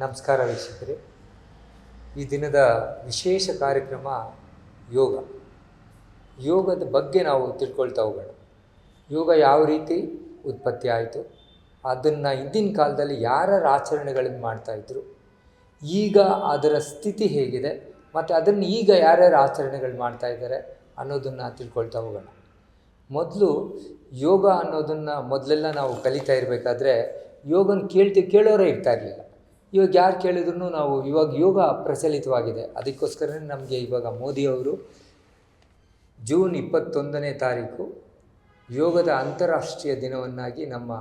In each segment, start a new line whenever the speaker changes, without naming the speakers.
ನಮಸ್ಕಾರ ವೀಕ್ಷಕರೇ. ಈ ದಿನದ ವಿಶೇಷ ಕಾರ್ಯಕ್ರಮ ಯೋಗ. ಯೋಗದ ಬಗ್ಗೆ ನಾವು ತಿಳ್ಕೊಳ್ತಾ ಹೋಗೋಣ. ಯೋಗ ಯಾವ ರೀತಿ ಉತ್ಪತ್ತಿ ಆಯಿತು, ಅದನ್ನು ಹಿಂದಿನ ಕಾಲದಲ್ಲಿ ಯಾರ್ಯಾರು ಆಚರಣೆಗಳನ್ನು ಮಾಡ್ತಾಯಿದ್ರು ಈಗ ಅದರ ಸ್ಥಿತಿ ಹೇಗಿದೆ, ಮತ್ತು ಅದನ್ನು ಈಗ ಯಾರ್ಯಾರು ಆಚರಣೆಗಳು ಮಾಡ್ತಾ ಇದ್ದಾರೆ ಅನ್ನೋದನ್ನು ತಿಳ್ಕೊಳ್ತಾ ಹೋಗೋಣ. ಮೊದಲು ಯೋಗ ಅನ್ನೋದನ್ನು ಮೊದಲೆಲ್ಲ ನಾವು ಕಲಿತಾ ಇರಬೇಕಾದ್ರೆ ಯೋಗನ ಕೇಳ್ತಿ ಕೇಳೋರೇ ಇರ್ತಾ ಇರಲಿಲ್ಲ. ಇವಾಗ ಯಾರು ಕೇಳಿದ್ರು ನಾವು ಇವಾಗ ಯೋಗ ಪ್ರಚಲಿತವಾಗಿದೆ. ಅದಕ್ಕೋಸ್ಕರನೇ ನಮಗೆ ಇವಾಗ ಮೋದಿಯವರು ಜೂನ್ ಇಪ್ಪತ್ತೊಂದನೇ ತಾರೀಕು ಯೋಗದ ಅಂತಾರಾಷ್ಟ್ರೀಯ ದಿನವನ್ನಾಗಿ ನಮ್ಮ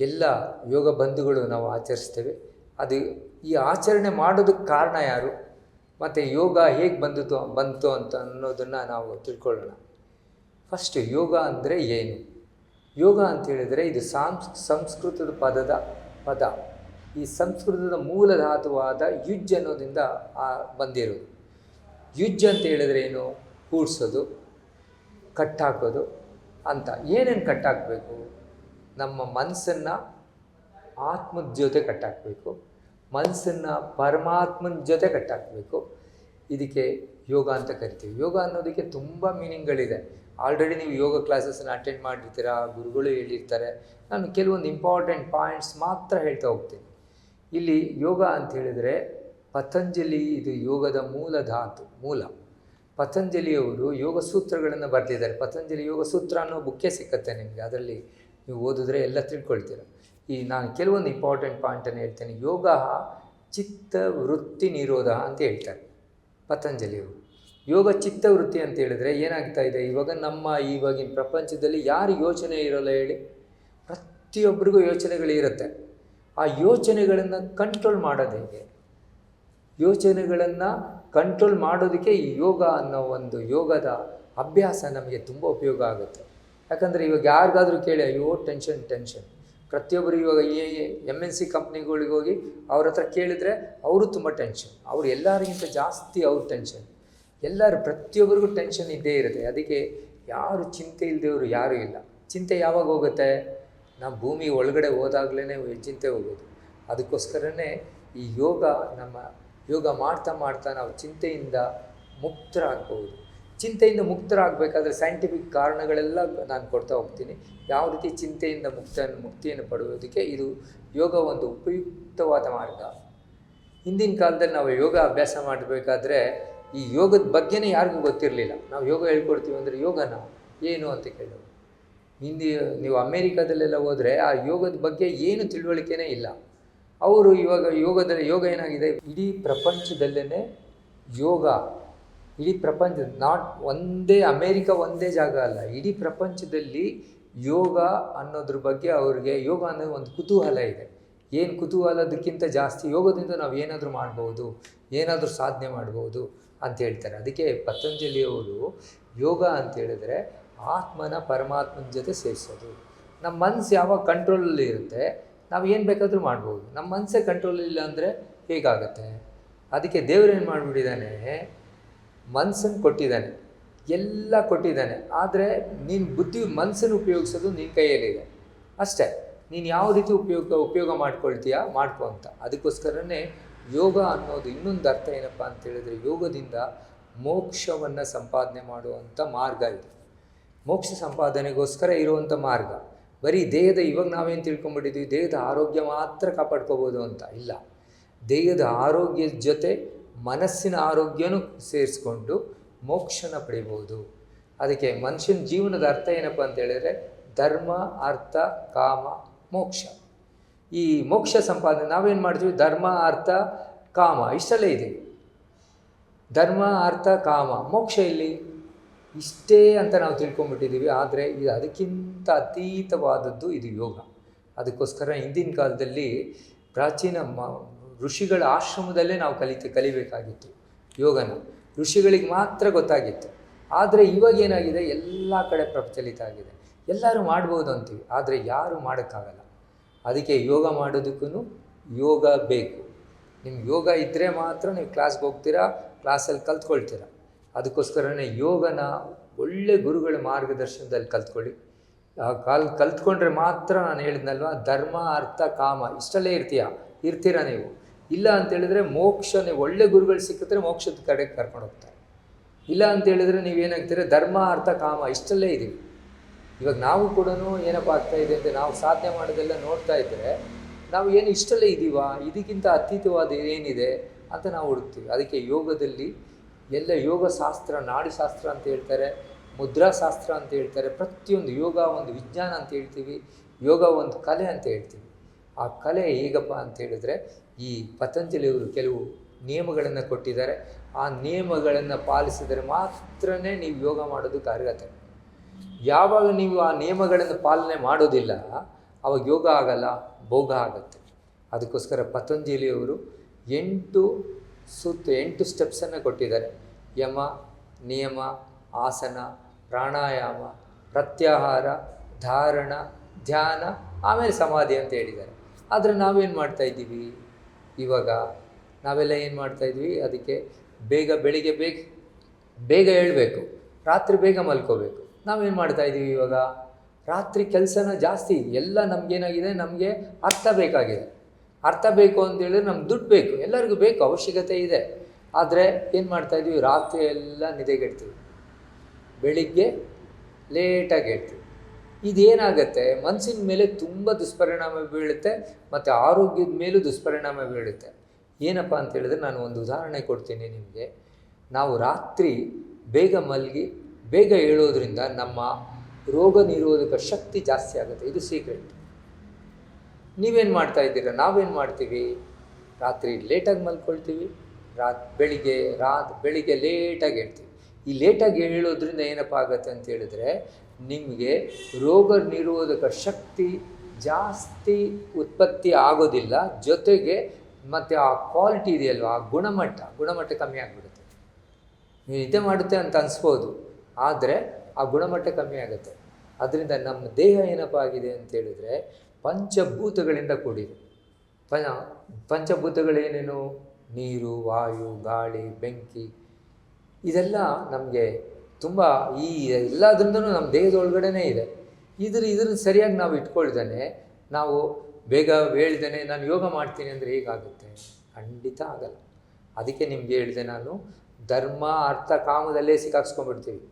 ಎಲ್ಲ ಯೋಗ ಬಂಧುಗಳು ನಾವು ಆಚರಿಸ್ತೇವೆ. ಅದು ಈ ಆಚರಣೆ ಮಾಡೋದಕ್ಕೆ ಕಾರಣ ಯಾರು? ಮತ್ತು ಯೋಗ ಹೇಗೆ ಬಂದಿತು, ಬಂತು ಅಂತ ಅನ್ನೋದನ್ನು ನಾವು ತಿಳ್ಕೊಳ್ಳೋಣ. ಫಸ್ಟ್ ಯೋಗ ಅಂದರೆ ಏನು? ಯೋಗ ಅಂತ ಹೇಳಿದರೆ ಇದು ಸಾಂಸ್, ಸಂಸ್ಕೃತದ ಪದದ ಪದ. ಈ ಸಂಸ್ಕೃತದ ಮೂಲ ಧಾತುವಾದ ಯುಜ್ ಅನ್ನೋದಿಂದ ಆ ಬಂದಿರೋದು. ಯುಜ್ ಅಂತ ಹೇಳಿದ್ರೆ ಏನು? ಕೂಡ್ಸೋದು, ಕಟ್ಟಾಕೋದು ಅಂತ. ಏನೇನು ಕಟ್ಟಾಕಬೇಕು? ನಮ್ಮ ಮನಸ್ಸನ್ನು ಆತ್ಮದ ಜೊತೆ ಕಟ್ಟಾಕಬೇಕು. ಮನಸ್ಸನ್ನು ಪರಮಾತ್ಮನ ಜೊತೆ ಕಟ್ಟಾಕಬೇಕು. ಇದಕ್ಕೆ ಯೋಗ ಅಂತ ಕರಿತೀವಿ. ಯೋಗ ಅನ್ನೋದಕ್ಕೆ ತುಂಬ ಮೀನಿಂಗ್ಗಳಿದೆ. ಆಲ್ರೆಡಿ ನೀವು ಯೋಗ ಕ್ಲಾಸಸ್ನ ಅಟೆಂಡ್ ಮಾಡಿರ್ತೀರ? ಗುರುಗಳು ಹೇಳಿರ್ತಾರೆ. ನಾನು ಕೆಲವೊಂದು ಇಂಪಾರ್ಟೆಂಟ್ ಪಾಯಿಂಟ್ಸ್ ಮಾತ್ರ ಹೇಳ್ತಾ ಹೋಗ್ತೀನಿ. ಇಲ್ಲಿ ಯೋಗ ಅಂತ ಹೇಳಿದರೆ ಪತಂಜಲಿ ಇದು ಯೋಗದ ಮೂಲ ಧಾತು, ಮೂಲ. ಪತಂಜಲಿಯವರು ಯೋಗ ಸೂತ್ರಗಳನ್ನು ಬರೆದಿದ್ದಾರೆ. ಪತಂಜಲಿ ಯೋಗ ಸೂತ್ರ ಅನ್ನೋ ಬುಕ್ಕೇ ಸಿಕ್ಕತ್ತೆ ನಿಮಗೆ. ಅದರಲ್ಲಿ ನೀವು ಓದಿದ್ರೆ ಎಲ್ಲ ತಿಳ್ಕೊಳ್ತೀರ. ಈ ನಾನು ಕೆಲವೊಂದು ಇಂಪಾರ್ಟೆಂಟ್ ಪಾಯಿಂಟನ್ನು ಹೇಳ್ತೇನೆ. ಯೋಗ ಚಿತ್ತ ವೃತ್ತಿ ನಿರೋಧ ಅಂತ ಹೇಳ್ತಾರೆ ಪತಂಜಲಿಯವರು. ಯೋಗ ಚಿತ್ತ ವೃತ್ತಿ ಅಂತ ಹೇಳಿದ್ರೆ ಏನಾಗ್ತಾ ಇದೆ? ಇವಾಗ ನಮ್ಮ ಇವಾಗಿನ ಪ್ರಪಂಚದಲ್ಲಿ ಯಾರು ಯೋಚನೆ ಇರೋಲ್ಲ ಹೇಳಿ? ಪ್ರತಿಯೊಬ್ಬರಿಗೂ ಯೋಚನೆಗಳಿರುತ್ತೆ ಆ ಯೋಚನೆಗಳನ್ನು ಕಂಟ್ರೋಲ್ ಮಾಡೋದು ಹೇಗೆ? ಯೋಚನೆಗಳನ್ನು ಕಂಟ್ರೋಲ್ ಮಾಡೋದಕ್ಕೆ ಈ ಯೋಗ ಅನ್ನೋ ಒಂದು ಯೋಗದ ಅಭ್ಯಾಸ ನಮಗೆ ತುಂಬ ಉಪಯೋಗ ಆಗುತ್ತೆ. ಯಾಕಂದರೆ ಇವಾಗ ಯಾರಿಗಾದರೂ ಕೇಳಿ, ಅಯ್ಯೋ ಟೆನ್ಷನ್ ಟೆನ್ಷನ್ ಪ್ರತಿಯೊಬ್ಬರು ಇವಾಗ ಎ ಎಂ ಎನ್ ಸಿ ಕಂಪ್ನಿಗಳಿಗೆ ಹೋಗಿ ಅವ್ರ ಹತ್ರ ಕೇಳಿದರೆ ಅವರು ತುಂಬ ಟೆನ್ಷನ್ ಅವ್ರು ಎಲ್ಲರಿಗಿಂತ ಜಾಸ್ತಿ ಅವ್ರ ಟೆನ್ಷನ್ ಎಲ್ಲರೂ ಪ್ರತಿಯೊಬ್ಬರಿಗೂ ಟೆನ್ಷನ್ ಇದ್ದೇ ಇರುತ್ತೆ. ಅದಕ್ಕೆ ಯಾರು ಚಿಂತೆ ಇಲ್ಲದವರು ಯಾರೂ ಇಲ್ಲ. ಚಿಂತೆ ಯಾವಾಗ ಹೋಗುತ್ತೆ? ನಾವು ಭೂಮಿ ಒಳಗಡೆ ಹೋದಾಗಲೇ ಚಿಂತೆ ಹೋಗೋದು. ಅದಕ್ಕೋಸ್ಕರನೇ ಈ ಯೋಗ ನಮ್ಮ ಯೋಗ ಮಾಡ್ತಾ ಮಾಡ್ತಾ ನಾವು ಚಿಂತೆಯಿಂದ ಮುಕ್ತರಾಗ್ಬೋದು ಚಿಂತೆಯಿಂದ ಮುಕ್ತರಾಗಬೇಕಾದ್ರೆ ಸೈಂಟಿಫಿಕ್ ಕಾರಣಗಳೆಲ್ಲ ನಾನು ಕೊಡ್ತಾ ಹೋಗ್ತೀನಿ. ಯಾವ ರೀತಿ ಚಿಂತೆಯಿಂದ ಮುಕ್ತ ಮುಕ್ತಿಯನ್ನು ಪಡೆಯೋದಕ್ಕೆ ಇದು ಯೋಗ ಒಂದು ಉಪಯುಕ್ತವಾದ ಮಾರ್ಗ. ಹಿಂದಿನ ಕಾಲದಲ್ಲಿ ನಾವು ಯೋಗ ಅಭ್ಯಾಸ ಮಾಡಬೇಕಾದ್ರೆ ಈ ಯೋಗದ ಬಗ್ಗೆನೇ ಯಾರಿಗೂ ಗೊತ್ತಿರಲಿಲ್ಲ. ನಾವು ಯೋಗ ಹೇಳ್ಕೊಡ್ತೀವಿ ಅಂದರೆ ಯೋಗನ ಏನು ಅಂತ ಕೇಳೋದು? ಹಿಂದಿ, ನೀವು ಅಮೇರಿಕಾದಲ್ಲೆಲ್ಲ ಹೋದರೆ ಆ ಯೋಗದ ಬಗ್ಗೆ ಏನು ತಿಳುವಳಿಕೆನೇ ಇಲ್ಲ. ಅವರು ಇವಾಗ ಯೋಗದಲ್ಲಿ ಯೋಗ ಏನಾಗಿದೆ? ಇಡೀ ಪ್ರಪಂಚದಲ್ಲೇ ಯೋಗ. ಇಡೀ ಪ್ರಪಂಚ, ನಾಟ್ ಒಂದೇ, ಅಮೇರಿಕ ಒಂದೇ ಜಾಗ ಅಲ್ಲ. ಇಡೀ ಪ್ರಪಂಚದಲ್ಲಿ ಯೋಗ ಅನ್ನೋದ್ರ ಬಗ್ಗೆ ಅವ್ರಿಗೆ, ಯೋಗ ಅನ್ನೋದು ಒಂದು ಕುತೂಹಲ ಇದೆ. ಏನು ಕುತೂಹಲದಕ್ಕಿಂತ ಜಾಸ್ತಿ ಯೋಗದಿಂದ ನಾವು ಏನಾದರೂ ಮಾಡ್ಬೋದು, ಏನಾದರೂ ಸಾಧನೆ ಮಾಡ್ಬೋದು ಅಂತ ಹೇಳ್ತಾರೆ. ಅದಕ್ಕೆ ಪತಂಜಲಿಯವರು ಯೋಗ ಅಂತ ಹೇಳಿದ್ರೆ ಆತ್ಮನ ಪರಮಾತ್ಮನ ಜೊತೆ ಸೇರಿಸೋದು. ನಮ್ಮ ಮನಸ್ಸು ಯಾವಾಗ ಕಂಟ್ರೋಲಲ್ಲಿ ಇರುತ್ತೆ, ನಾವು ಏನು ಬೇಕಾದರೂ ಮಾಡ್ಬೋದು. ನಮ್ಮ ಮನಸ್ಸೇ ಕಂಟ್ರೋಲ್ ಇಲ್ಲ ಅಂದರೆ ಹೇಗಾಗುತ್ತೆ? ಅದಕ್ಕೆ ದೇವರೇನು ಮಾಡಿಬಿಟ್ಟಿದ್ದಾನೆ? ಮನಸ್ಸನ್ನು ಕೊಟ್ಟಿದ್ದಾನೆ. ಎಲ್ಲ ಕೊಟ್ಟಿದ್ದಾನೆ. ಆದರೆ ನೀನು ಬುದ್ಧಿ ಮನಸ್ಸನ್ನು ಉಪಯೋಗಿಸೋದು ನಿನ್ನ ಕೈಯಲ್ಲಿದೆ ಅಷ್ಟೇ. ನೀನು ಯಾವ ರೀತಿ ಉಪಯೋಗ ಉಪಯೋಗ ಮಾಡ್ಕೊಳ್ತೀಯಾ? ಮಾಡ್ಕೊ ಅಂತ. ಅದಕ್ಕೋಸ್ಕರನೇ ಯೋಗ ಅನ್ನೋದು ಇನ್ನೊಂದು ಅರ್ಥ ಏನಪ್ಪ ಅಂತ ಹೇಳಿದ್ರೆ ಯೋಗದಿಂದ ಮೋಕ್ಷವನ್ನು ಸಂಪಾದನೆ ಮಾಡುವಂಥ ಮಾರ್ಗ ಇದು. ಮೋಕ್ಷ ಸಂಪಾದನೆಗೋಸ್ಕರ ಇರುವಂಥ ಮಾರ್ಗ. ಬರೀ ದೇಹದ ಇವಾಗ ನಾವೇನು ತಿಳ್ಕೊಂಬಿಟ್ಟಿದ್ವಿ? ದೇಹದ ಆರೋಗ್ಯ ಮಾತ್ರ ಕಾಪಾಡ್ಕೋಬೋದು ಅಂತ ಇಲ್ಲ. ದೇಹದ ಆರೋಗ್ಯದ ಜೊತೆ ಮನಸ್ಸಿನ ಆರೋಗ್ಯನೂ ಸೇರಿಸ್ಕೊಂಡು ಮೋಕ್ಷನ ಪಡಿಬೋದು. ಅದಕ್ಕೆ ಮನುಷ್ಯನ ಜೀವನದ ಅರ್ಥ ಏನಪ್ಪ ಅಂತ ಹೇಳಿದ್ರೆ ಧರ್ಮ, ಅರ್ಥ, ಕಾಮ, ಮೋಕ್ಷ. ಈ ಮೋಕ್ಷ ಸಂಪಾದನೆ ನಾವೇನು ಮಾಡ್ತೀವಿ? ಧರ್ಮ, ಅರ್ಥ, ಕಾಮ ಇಷ್ಟಲ್ಲೇ ಇದೆ. ಧರ್ಮ, ಅರ್ಥ, ಕಾಮ, ಮೋಕ್ಷ ಇಲ್ಲಿ ಇಷ್ಟೇ ಅಂತ ನಾವು ತಿಳ್ಕೊಂಬಿಟ್ಟಿದ್ದೀವಿ ಆದರೆ ಇದು ಅದಕ್ಕಿಂತ ಅತೀತವಾದದ್ದು ಇದು ಯೋಗ. ಅದಕ್ಕೋಸ್ಕರ ಹಿಂದಿನ ಕಾಲದಲ್ಲಿ ಪ್ರಾಚೀನ ಮ, ಋಷಿಗಳ ಆಶ್ರಮದಲ್ಲೇ ನಾವು ಕಲಿತ, ಕಲಿಬೇಕಾಗಿತ್ತು ಯೋಗನ. ಋಷಿಗಳಿಗೆ ಮಾತ್ರ ಗೊತ್ತಾಗಿತ್ತು. ಆದರೆ ಇವಾಗ ಏನಾಗಿದೆ? ಎಲ್ಲ ಕಡೆ ಪ್ರಚಲಿತ ಆಗಿದೆ. ಎಲ್ಲರೂ ಮಾಡ್ಬೋದು ಅಂತೀವಿ, ಆದರೆ ಯಾರು ಮಾಡೋಕ್ಕಾಗಲ್ಲ. ಅದಕ್ಕೆ ಯೋಗ ಮಾಡೋದಕ್ಕೂ ಯೋಗ ಬೇಕು. ನಿಮ್ಗೆ ಯೋಗ ಇದ್ದರೆ ಮಾತ್ರ ನೀವು ಕ್ಲಾಸ್ಗೆ ಹೋಗ್ತೀರಾ ಕ್ಲಾಸಲ್ಲಿ ಕಲ್ತ್ಕೊಳ್ತೀರಾ. ಅದಕ್ಕೋಸ್ಕರನೇ ಯೋಗನ ಒಳ್ಳೆ ಗುರುಗಳ ಮಾರ್ಗದರ್ಶನದಲ್ಲಿ ಕಲ್ತ್ಕೊಳ್ಳಿ. ಕಲ್ ಕಾಲ್, ಕಲ್ತ್ಕೊಂಡ್ರೆ ಮಾತ್ರ ನಾನು ಹೇಳಿದ್ನಲ್ವ, ಧರ್ಮ, ಅರ್ಥ, ಕಾಮ, ಇಷ್ಟಲ್ಲೇ ಇರ್ತೀಯ? ಇರ್ತೀರ ನೀವು? ಇಲ್ಲ ಅಂತ ಹೇಳಿದ್ರೆ ಮೋಕ್ಷ ನೀವು ಒಳ್ಳೆ ಗುರುಗಳು ಸಿಕ್ಕಿದ್ರೆ ಮೋಕ್ಷದ ಕಡೆಗೆ ಕರ್ಕೊಂಡು ಹೋಗ್ತಾರೆ. ಇಲ್ಲ ಅಂತ ಹೇಳಿದ್ರೆ ನೀವೇನಾಗ್ತೀರ ಧರ್ಮ, ಅರ್ಥ, ಕಾಮ, ಇಷ್ಟಲ್ಲೇ ಇದೀವಿ ಇವಾಗ ನಾವು ಕೂಡ ಏನಪ್ಪ ಆಗ್ತಾ ಇದೆ ಅಂತ ನಾವು ಸಾಧನೆ ಮಾಡೋದೆಲ್ಲ ನೋಡ್ತಾ ಇದ್ದರೆ ನಾವು ಏನು ಇಷ್ಟಲ್ಲೇ ಇದ್ದೀವಾ? ಇದಕ್ಕಿಂತ ಅತೀತವಾದ ಏನಿದೆ ಅಂತ ನಾವು ಹುಡುಕ್ತೀವಿ. ಅದಕ್ಕೆ ಯೋಗದಲ್ಲಿ ಎಲ್ಲ ಯೋಗ ಶಾಸ್ತ್ರ ನಾಡಿಶಾಸ್ತ್ರ ಅಂತ ಹೇಳ್ತಾರೆ, ಮುದ್ರಾಶಾಸ್ತ್ರ ಅಂತ ಹೇಳ್ತಾರೆ, ಪ್ರತಿಯೊಂದು ಯೋಗ ಒಂದು ವಿಜ್ಞಾನ ಅಂತ ಹೇಳ್ತೀವಿ, ಯೋಗ ಒಂದು ಕಲೆ ಅಂತ ಹೇಳ್ತೀವಿ. ಆ ಕಲೆ ಹೇಗಪ್ಪ ಅಂತ ಹೇಳಿದ್ರೆ, ಈ ಪತಂಜಲಿಯವರು ಕೆಲವು ನಿಯಮಗಳನ್ನು ಕೊಟ್ಟಿದ್ದಾರೆ. ಆ ನಿಯಮಗಳನ್ನು ಪಾಲಿಸಿದರೆ ಮಾತ್ರನೇ ನೀವು ಯೋಗ ಮಾಡೋದಕ್ಕೆ ಅರ್ಹತೆ. ಯಾವಾಗ ನೀವು ಆ ನಿಯಮಗಳನ್ನು ಪಾಲನೆ ಮಾಡೋದಿಲ್ಲ, ಅವಾಗ ಯೋಗ ಆಗಲ್ಲ, ಭೋಗ ಆಗುತ್ತೆ. ಅದಕ್ಕೋಸ್ಕರ ಪತಂಜಲಿಯವರು ಎಂಟು ಸುತ್ತು ಎಂಟು ಸ್ಟೆಪ್ಸನ್ನು ಕೊಟ್ಟಿದ್ದಾರೆ. ಯಮ, ನಿಯಮ, ಆಸನ, ಪ್ರಾಣಾಯಾಮ, ಪ್ರತ್ಯಾಹಾರ, ಧಾರಣ, ಧ್ಯಾನ, ಆಮೇಲೆ ಸಮಾಧಿ ಅಂತ ಹೇಳಿದ್ದಾರೆ. ಆದರೆ ನಾವೇನು ಮಾಡ್ತಾಯಿದ್ದೀವಿ ಇವಾಗ ನಾವೆಲ್ಲ ಏನು ಮಾಡ್ತಾಯಿದ್ವಿ ಅದಕ್ಕೆ ಬೇಗ ಬೆಳಿಗ್ಗೆ ಬೇಗ ಬೇಗ ಹೇಳಬೇಕು ರಾತ್ರಿ ಬೇಗ ಮಲ್ಕೋಬೇಕು. ನಾವೇನು ಮಾಡ್ತಾಯಿದ್ದೀವಿ ಇವಾಗ? ರಾತ್ರಿ ಕೆಲಸನ ಜಾಸ್ತಿ, ಎಲ್ಲ ನಮಗೇನಾಗಿದೆ? ನಮಗೆ ಅರ್ಥ ಬೇಕಾಗಿದೆ. ಅರ್ಥ ಬೇಕು ಅಂತ ಹೇಳಿದ್ರೆ ನಮ್ಗೆ ದುಡ್ಡು ಬೇಕು. ಎಲ್ಲರಿಗೂ ಬೇಕು, ಅವಶ್ಯಕತೆ ಇದೆ. ಆದರೆ ಏನು ಮಾಡ್ತಾ ಇದ್ದೀವಿ ರಾತ್ರಿ ಎಲ್ಲ ನಿದೆಗೆಡ್ತೀವಿ ಬೆಳಿಗ್ಗೆ ಲೇಟಾಗಿ ಹೇಳ್ತೀವಿ ಇದೇನಾಗುತ್ತೆ? ಮನಸ್ಸಿನ ಮೇಲೆ ತುಂಬ ದುಷ್ಪರಿಣಾಮ ಬೀಳುತ್ತೆ, ಮತ್ತು ಆರೋಗ್ಯದ ಮೇಲೂ ದುಷ್ಪರಿಣಾಮ ಬೀಳುತ್ತೆ. ಏನಪ್ಪ ಅಂತ ಹೇಳಿದ್ರೆ ನಾನು ಒಂದು ಉದಾಹರಣೆ ಕೊಡ್ತೀನಿ ನಿಮಗೆ. ನಾವು ರಾತ್ರಿ ಬೇಗ ಮಲಗಿ, ಬೇಗ ಹೇಳೋದ್ರಿಂದ ನಮ್ಮ ರೋಗ ನಿರೋಧಕ ಶಕ್ತಿ ಜಾಸ್ತಿ ಆಗುತ್ತೆ. ಇದು ಸೀಕ್ರೆಟ್ ನೀವೇನು ಮಾಡ್ತಾ ಇದ್ದೀರಾ? ನಾವೇನು ಮಾಡ್ತೀವಿ? ರಾತ್ರಿ ಲೇಟಾಗಿ ಮಲ್ಕೊಳ್ತೀವಿ. ರಾತ್ ಬೆಳಿಗ್ಗೆ ರಾತ್ ಬೆಳಿಗ್ಗೆ ಲೇಟಾಗಿ ಹೇಳ್ತೀವಿ. ಈ ಲೇಟಾಗಿ ಹೇಳೋದ್ರಿಂದ ಏನಪ್ಪ ಆಗತ್ತೆ ಅಂತ ಹೇಳಿದ್ರೆ, ನಿಮಗೆ ರೋಗ ನಿರೋಧಕ ಶಕ್ತಿ ಜಾಸ್ತಿ ಉತ್ಪತ್ತಿ ಆಗೋದಿಲ್ಲ. ಜೊತೆಗೆ ಮತ್ತು ಆ ಕ್ವಾಲಿಟಿ ಇದೆಯಲ್ವ? ಆ ಗುಣಮಟ್ಟ ಗುಣಮಟ್ಟ ಕಮ್ಮಿ ಆಗಿಬಿಡುತ್ತೆ. ನೀವು ನಿದ್ದೆ ಮಾಡುತ್ತೆ ಅಂತ ಅನಿಸ್ಬೋದು. ಆದರೆ ಆ ಗುಣಮಟ್ಟ ಕಮ್ಮಿ ಆಗುತ್ತೆ. ಅದರಿಂದ ನಮ್ಮ ದೇಹ ಏನಪ್ಪ ಆಗಿದೆ ಅಂತ ಹೇಳಿದ್ರೆ ಪಂಚಭೂತಗಳಿಂದ ಕೂಡಿದೆ. ಪ ಪಂಚಭೂತಗಳೇನೇನು? ನೀರು, ವಾಯು, ಗಾಳಿ, ಬೆಂಕಿ. ಇದೆಲ್ಲ ನಮಗೆ ತುಂಬ ಈ ಎಲ್ಲದ್ರಿಂದನೂ ನಮ್ಮ ದೇಹದ ಒಳಗಡೆನೇ ಇದೆ. ಇದ್ರ ಇದ್ರ ಸರಿಯಾಗಿ ನಾವು ಇಟ್ಕೊಳ್ದೇನೆ ನಾವು ಬೇಗ ಹೇಳ್ದೇನೆ ನಾನು ಯೋಗ ಮಾಡ್ತೀನಿ ಅಂದರೆ ಹೇಗಾಗುತ್ತೆ? ಖಂಡಿತ ಆಗಲ್ಲ. ಅದಕ್ಕೆ ನಿಮಗೆ ಹೇಳಿದೆ ನಾನು, ಧರ್ಮ, ಅರ್ಥ, ಕಾಮದಲ್ಲೇ ಸಿಕ್ಕಾಕ್ಸ್ಕೊಂಡ್ಬಿಡ್ತೀವಿ.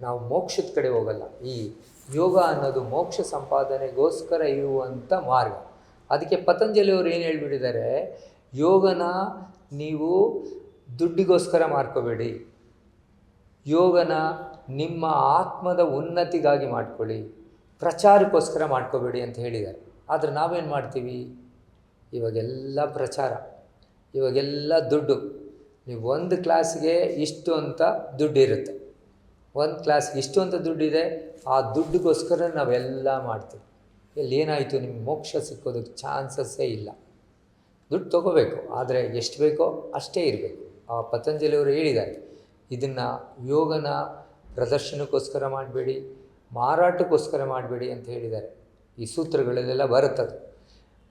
ನಾವು ಮೋಕ್ಷದ ಕಡೆ ಹೋಗಲ್ಲ. ಈ ಯೋಗ ಅನ್ನೋದು ಮೋಕ್ಷ ಸಂಪಾದನೆಗೋಸ್ಕರ ಇರುವಂಥ ಮಾರ್ಗ. ಅದಕ್ಕೆ ಪತಂಜಲಿಯವರು ಏನು ಹೇಳ್ಬಿಟ್ಟಿದ್ದಾರೆ? ಯೋಗನ ನೀವು ದುಡ್ಡಿಗೋಸ್ಕರ ಮಾಡ್ಕೋಬೇಡಿ. ಯೋಗನ ನಿಮ್ಮ ಆತ್ಮದ ಉನ್ನತಿಗಾಗಿ ಮಾಡ್ಕೊಳ್ಳಿ. ಪ್ರಚಾರಕ್ಕೋಸ್ಕರ ಮಾಡ್ಕೋಬೇಡಿ ಅಂತ ಹೇಳಿದ್ದಾರೆ. ಆದರೆ ನಾವೇನು ಮಾಡ್ತೀವಿ? ಇವಾಗೆಲ್ಲ ಪ್ರಚಾರ. ಇವಾಗೆಲ್ಲ ದುಡ್ಡು. ನೀವು ಒಂದು ಕ್ಲಾಸ್ಗೆ ಇಷ್ಟು ಅಂತ ದುಡ್ಡು ಇರುತ್ತೆ ಒಂದು ಕ್ಲಾಸ್ ಇಷ್ಟು ಅಂತ ದುಡ್ಡಿದೆ, ಆ ದುಡ್ಡಿಗೋಸ್ಕರ ನಾವೆಲ್ಲ ಮಾಡ್ತೀವಿ. ಇಲ್ಲಿ ಏನಾಯಿತು, ನಿಮ್ಗೆ ಮೋಕ್ಷ ಸಿಕ್ಕೋದಕ್ಕೆ ಚಾನ್ಸಸ್ಸೇ ಇಲ್ಲ. ದುಡ್ಡು ತೊಗೋಬೇಕು, ಆದರೆ ಎಷ್ಟು ಬೇಕೋ ಅಷ್ಟೇ ಇರಬೇಕು. ಆ ಪತಂಜಲಿಯವರು ಹೇಳಿದ್ದಾರೆ, ಇದನ್ನು ಯೋಗನ ಪ್ರದರ್ಶನಕ್ಕೋಸ್ಕರ ಮಾಡಬೇಡಿ, ಮಾರಾಟಕ್ಕೋಸ್ಕರ ಮಾಡಬೇಡಿ ಅಂತ ಹೇಳಿದ್ದಾರೆ. ಈ ಸೂತ್ರಗಳಲ್ಲೆಲ್ಲ ಬರುತ್ತದು.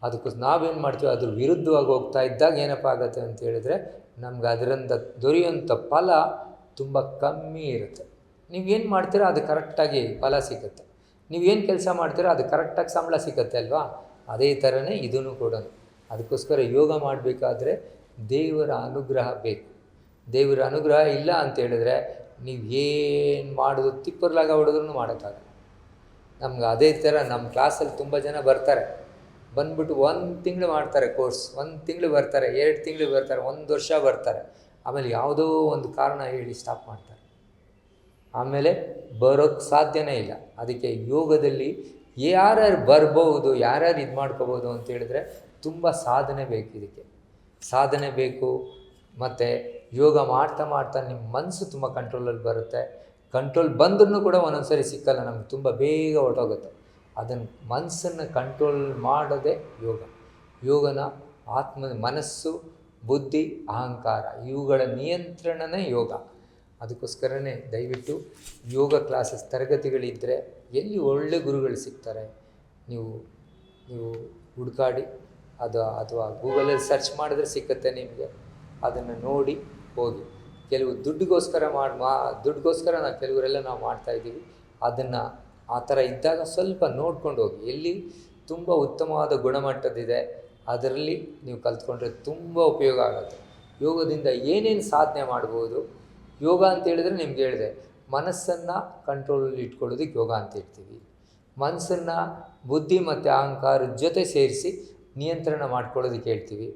ಅದಕ್ಕೋಸ್ಕರ ನಾವೇನು ಮಾಡ್ತೀವಿ ಅದ್ರ ವಿರುದ್ಧವಾಗಿ ಹೋಗ್ತಾ ಇದ್ದಾಗ ಏನಪ್ಪ ಆಗುತ್ತೆ ಅಂತ ಹೇಳಿದ್ರೆ, ನಮ್ಗೆ ಅದರಿಂದ ದೊರೆಯುವಂಥ ಫಲ ತುಂಬ ಕಮ್ಮಿ ಇರುತ್ತೆ. ನೀವೇನು ಮಾಡ್ತೀರೋ ಅದು ಕರೆಕ್ಟಾಗಿ ಫಲ ಸಿಗುತ್ತೆ. ನೀವೇನು ಕೆಲಸ ಮಾಡ್ತೀರೋ ಅದು ಕರೆಕ್ಟಾಗಿ ಸಂಬಳ ಸಿಗುತ್ತೆ ಅಲ್ವಾ? ಅದೇ ಥರನೇ ಇದೂ ಕೂಡ. ಅದಕ್ಕೋಸ್ಕರ ಯೋಗ ಮಾಡಬೇಕಾದ್ರೆ ದೇವರ ಅನುಗ್ರಹ ಬೇಕು. ದೇವರ ಅನುಗ್ರಹ ಇಲ್ಲ ಅಂತ ಹೇಳಿದ್ರೆ ನೀವು ಏನು ಮಾಡೋದು ತಿಪ್ಪರ್ಲಾಗ ಹೊಡೆದ್ರೂ ಮಾಡೋಕ್ಕಾಗಲ್ಲ. ನಮ್ಗೆ ಅದೇ ಥರ ನಮ್ಮ ಕ್ಲಾಸಲ್ಲಿ ತುಂಬ ಜನ ಬರ್ತಾರೆ. ಬಂದ್ಬಿಟ್ಟು ಒಂದು ತಿಂಗಳು ಮಾಡ್ತಾರೆ ಕೋರ್ಸ್, ಒಂದು ತಿಂಗಳು ಬರ್ತಾರೆ, ಎರಡು ತಿಂಗಳು ಬರ್ತಾರೆ, ಒಂದು ವರ್ಷ ಬರ್ತಾರೆ. ಆಮೇಲೆ ಯಾವುದೋ ಒಂದು ಕಾರಣ ಹೇಳಿ ಸ್ಟಾಪ್ ಮಾಡ್ತಾರೆ. ಆಮೇಲೆ ಬರೋಕ್ಕೆ ಸಾಧ್ಯನೇ ಇಲ್ಲ. ಅದಕ್ಕೆ ಯೋಗದಲ್ಲಿ ಯಾರ್ಯಾರು ಬರ್ಬೋದು ಯಾರ್ಯಾರು ಇದು ಮಾಡ್ಕೋಬೋದು ಅಂತ ಹೇಳಿದ್ರೆ ತುಂಬ ಸಾಧನೆ ಬೇಕು ಇದಕ್ಕೆ. ಸಾಧನೆ ಬೇಕು, ಮತ್ತು ಯೋಗ ಮಾಡ್ತಾ ಮಾಡ್ತಾ ನಿಮ್ಮ ಮನಸ್ಸು ತುಂಬ ಕಂಟ್ರೋಲಲ್ಲಿ ಬರುತ್ತೆ. ಕಂಟ್ರೋಲ್ ಬಂದ್ರೂ ಕೂಡ ಒಂದೊಂದು ಸರಿ ಸಿಕ್ಕಲ್ಲ, ನಮ್ಗೆ ತುಂಬ ಬೇಗ ಹೊರಟೋಗುತ್ತೆ. ಅದನ್ನು ಮನಸ್ಸನ್ನು ಕಂಟ್ರೋಲ್ ಮಾಡೋದೇ ಯೋಗ. ಯೋಗನ ಆತ್ಮ ಮನಸ್ಸು, ಬುದ್ಧಿ, ಅಹಂಕಾರ ಇವುಗಳ ನಿಯಂತ್ರಣನೇ ಯೋಗ. ಅದಕ್ಕೋಸ್ಕರನೇ ದಯವಿಟ್ಟು ಯೋಗ ಕ್ಲಾಸಸ್ ತರಗತಿಗಳಿದ್ದರೆ ಎಲ್ಲಿ ಒಳ್ಳೆ ಗುರುಗಳು ಸಿಗ್ತಾರೆ? ನೀವು ನೀವು ಹುಡುಕಾಡಿ, ಅದು ಅಥವಾ ಗೂಗಲಲ್ಲಿ ಸರ್ಚ್ ಮಾಡಿದ್ರೆ ಸಿಕ್ಕತ್ತೆ ನಿಮಗೆ. ಅದನ್ನು ನೋಡಿ ಹೋಗಿ. ಕೆಲವು ದುಡ್ಡಿಗೋಸ್ಕರ ಮಾಡಿ, ಮಾ, ದುಡ್ಡಿಗೋಸ್ಕರ ನಾವು ಕೆಲವರೆಲ್ಲ ನಾವು ಮಾಡ್ತಾಯಿದ್ದೀವಿ ಅದನ್ನು ಆ ಥರ ಇದ್ದಾಗ ಸ್ವಲ್ಪ ನೋಡ್ಕೊಂಡು ಹೋಗಿ. ಎಲ್ಲಿ ತುಂಬ ಉತ್ತಮವಾದ ಗುಣಮಟ್ಟದಿದೆ ಅದರಲ್ಲಿ ನೀವು ಕಲ್ತ್ಕೊಂಡ್ರೆ ತುಂಬ ಉಪಯೋಗ ಆಗುತ್ತೆ. ಯೋಗದಿಂದ ಏನೇನು ಸಾಧನೆ ಮಾಡ್ಬೋದು? ಯೋಗ ಅಂತ ಹೇಳಿದ್ರೆ ನಿಮ್ಗೆ ಹೇಳಿದೆ, ಮನಸ್ಸನ್ನು ಕಂಟ್ರೋಲಲ್ಲಿ ಇಟ್ಕೊಳ್ಳೋದಕ್ಕೆ ಯೋಗ ಅಂತ ಹೇಳ್ತೀವಿ. ಮನಸ್ಸನ್ನು, ಬುದ್ಧಿ ಮತ್ತು ಅಹಂಕಾರದ ಜೊತೆ ಸೇರಿಸಿ ನಿಯಂತ್ರಣ ಮಾಡ್ಕೊಳ್ಳೋದಕ್ಕೆ ಹೇಳ್ತೀವಿ.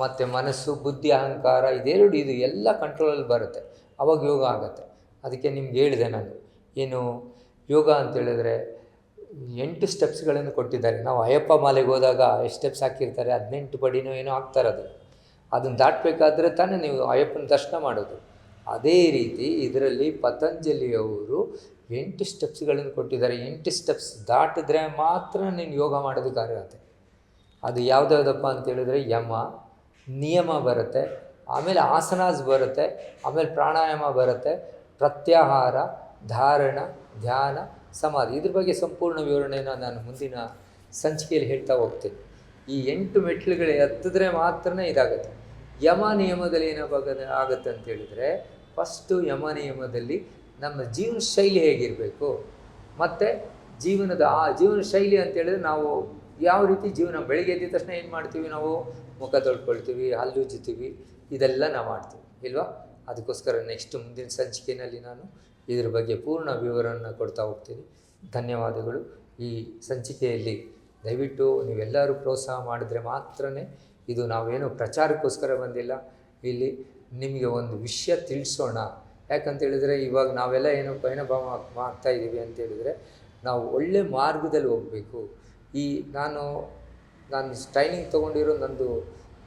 ಮತ್ತು ಮನಸ್ಸು, ಬುದ್ಧಿ, ಅಹಂಕಾರ ಇದೆರಡು ಇದು ಎಲ್ಲ ಕಂಟ್ರೋಲಲ್ಲಿ ಬರುತ್ತೆ. ಅವಾಗ ಯೋಗ ಆಗುತ್ತೆ. ಅದಕ್ಕೆ ನಿಮ್ಗೆ ಹೇಳಿದೆ ನಾನು. ಏನು, ಯೋಗ ಅಂತ ಹೇಳಿದ್ರೆ ಎಂಟು ಸ್ಟೆಪ್ಸ್ಗಳನ್ನು ಕೊಟ್ಟಿದ್ದಾರೆ. ನಾವು ಅಯ್ಯಪ್ಪ ಮಾಲೆಗೆ ಹೋದಾಗ ಎಷ್ಟು ಸ್ಟೆಪ್ಸ್ ಹಾಕಿರ್ತಾರೆ, ಹದಿನೆಂಟು ಪಡಿನೋ ಏನೋ ಹಾಕ್ತಾರೆ ಅದು. ಅದನ್ನು ದಾಟಬೇಕಾದ್ರೆ ತಾನೇ ನೀವು ಅಯ್ಯಪ್ಪನ ದರ್ಶನ ಮಾಡೋದು. ಅದೇ ರೀತಿ ಇದರಲ್ಲಿ ಪತಂಜಲಿಯವರು ಎಂಟು ಸ್ಟೆಪ್ಸ್ಗಳನ್ನು ಕೊಟ್ಟಿದ್ದಾರೆ. ಎಂಟು ಸ್ಟೆಪ್ಸ್ ದಾಟಿದ್ರೆ ಮಾತ್ರ ನೀನು ಯೋಗ ಮಾಡೋದಕ್ಕಾಗತ್ತೆ ಅದು ಯಾವುದ್ಯಾವುದಪ್ಪ ಅಂತ ಹೇಳಿದ್ರೆ ಯಮ, ನಿಯಮ ಬರುತ್ತೆ. ಆಮೇಲೆ ಆಸನಾಸ್ ಬರುತ್ತೆ. ಆಮೇಲೆ ಪ್ರಾಣಾಯಾಮ ಬರುತ್ತೆ. ಪ್ರತ್ಯಾಹಾರ, ಧಾರಣ, ಧ್ಯಾನ, ಸಮಾಧಿ. ಇದ್ರ ಬಗ್ಗೆ ಸಂಪೂರ್ಣ ವಿವರಣೆನ ನಾನು ಮುಂದಿನ ಸಂಚಿಕೆಯಲ್ಲಿ ಹೇಳ್ತಾ ಹೋಗ್ತೀನಿ. ಈ ಎಂಟು ಮೆಟ್ಲುಗಳು ಹತ್ತಿದ್ರೆ ಮಾತ್ರ ಇದಾಗುತ್ತೆ. ಯಮ ನಿಯಮದಲ್ಲಿ ಬಗ್ಗೆ ಆಗುತ್ತೆ ಅಂತ ಹೇಳಿದರೆ ಫಸ್ಟು ಯಮ ನಿಯಮದಲ್ಲಿ ನಮ್ಮ ಜೀವನ ಶೈಲಿ ಹೇಗಿರಬೇಕು? ಮತ್ತು ಜೀವನದ ಆ ಜೀವನ ಶೈಲಿ ಅಂತೇಳಿದ್ರೆ ನಾವು ಯಾವ ರೀತಿ ಜೀವನ ಬೆಳಿಗ್ಗೆ ಎದ್ದ ತಕ್ಷಣ ಏನು ಮಾಡ್ತೀವಿ ನಾವು? ಮುಖ ತೊಳ್ಕೊಳ್ತೀವಿ, ಹಲ್ಲು ಉಜ್ಜುತ್ತೀವಿ, ಇದೆಲ್ಲ ನಾವು ಮಾಡ್ತೀವಿ, ಇಲ್ವಾ? ಅದಕ್ಕೋಸ್ಕರ ನೆಕ್ಸ್ಟ್ ಮುಂದಿನ ಸಂಚಿಕೆಯಲ್ಲಿ ನಾನು ಇದ್ರ ಬಗ್ಗೆ ಪೂರ್ಣ ವಿವರವನ್ನು ಕೊಡ್ತಾ ಹೋಗ್ತೀನಿ. ಧನ್ಯವಾದಗಳು. ಈ ಸಂಚಿಕೆಯಲ್ಲಿ ದಯವಿಟ್ಟು ನೀವೆಲ್ಲರೂ ಪ್ರೋತ್ಸಾಹ ಮಾಡಿದ್ರೆ ಮಾತ್ರ ಇದು ನಾವೇನು ಪ್ರಚಾರಕ್ಕೋಸ್ಕರ ಬಂದಿಲ್ಲ. ಇಲ್ಲಿ ನಿಮಗೆ ಒಂದು ವಿಷಯ ತಿಳಿಸೋಣ. ಯಾಕಂತೇಳಿದರೆ ಇವಾಗ ನಾವೆಲ್ಲ ಏನು ಪರಿಣಾಮ ಮಾಡ್ತಾ ಇದ್ದೀವಿ ಅಂತೇಳಿದರೆ ನಾವು ಒಳ್ಳೆ ಮಾರ್ಗದಲ್ಲಿ ಹೋಗಬೇಕು. ಈ ನಾನು ನಾನು ಟ್ರೈನಿಂಗ್ ತೊಗೊಂಡಿರೋ ನಂದು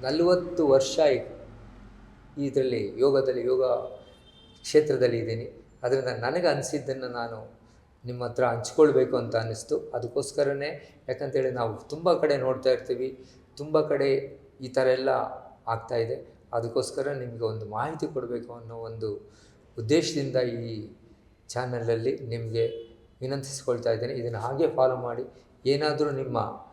ನಲವತ್ತು ವರ್ಷ ಇದರಲ್ಲಿ ಯೋಗದಲ್ಲಿ, ಯೋಗ ಕ್ಷೇತ್ರದಲ್ಲಿ ಇದ್ದೀನಿ. ಅದರಿಂದ ನನಗೆ ಅನಿಸಿದ್ದನ್ನು ನಾನು ನಿಮ್ಮ ಹತ್ರ ಹಂಚ್ಕೊಳ್ಬೇಕು ಅಂತ ಅನ್ನಿಸ್ತು. ಅದಕ್ಕೋಸ್ಕರನೇ ಯಾಕಂತೇಳಿ ನಾವು ತುಂಬ ಕಡೆ ನೋಡ್ತಾ ಇರ್ತೀವಿ. ತುಂಬ ಕಡೆ ಈ ಥರ ಎಲ್ಲ ಆಗ್ತಾಯಿದೆ ಅದಕ್ಕೋಸ್ಕರ ನಿಮಗೆ ಒಂದು ಮಾಹಿತಿ ಕೊಡಬೇಕು ಅನ್ನೋ ಒಂದು ಉದ್ದೇಶದಿಂದ ಈ ಚಾನಲಲ್ಲಿ ನಿಮಗೆ ವಿನಂತಿಸಿಕೊಳ್ತಾ ಇದ್ದೇನೆ. ಇದನ್ನು ಹಾಗೆ ಫಾಲೋ ಮಾಡಿ. ಏನಾದರೂ ನಿಮ್ಮ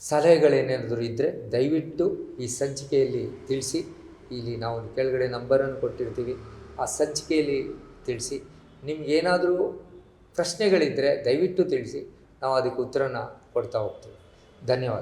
ಸಲಹೆಗಳೇನಾದರೂ ಇದ್ದರೆ ದಯವಿಟ್ಟು ಈ ಸಂಚಿಕೆಯಲ್ಲಿ ತಿಳಿಸಿ. ಇಲ್ಲಿ ನಾವು ಕೆಳಗಡೆ ನಂಬರನ್ನು ಕೊಟ್ಟಿರ್ತೀವಿ. ಆ ಸಂಚಿಕೆಯಲ್ಲಿ ತಿಳಿಸಿ. ನಿಮಗೇನಾದರೂ ಪ್ರಶ್ನೆಗಳಿದ್ದರೆ ದಯವಿಟ್ಟು ತಿಳಿಸಿ. ನಾವು ಅದಕ್ಕೆ ಉತ್ತರನ ಕೊಡ್ತಾ ಹೋಗ್ತೀವಿ. ಧನ್ಯವಾದ.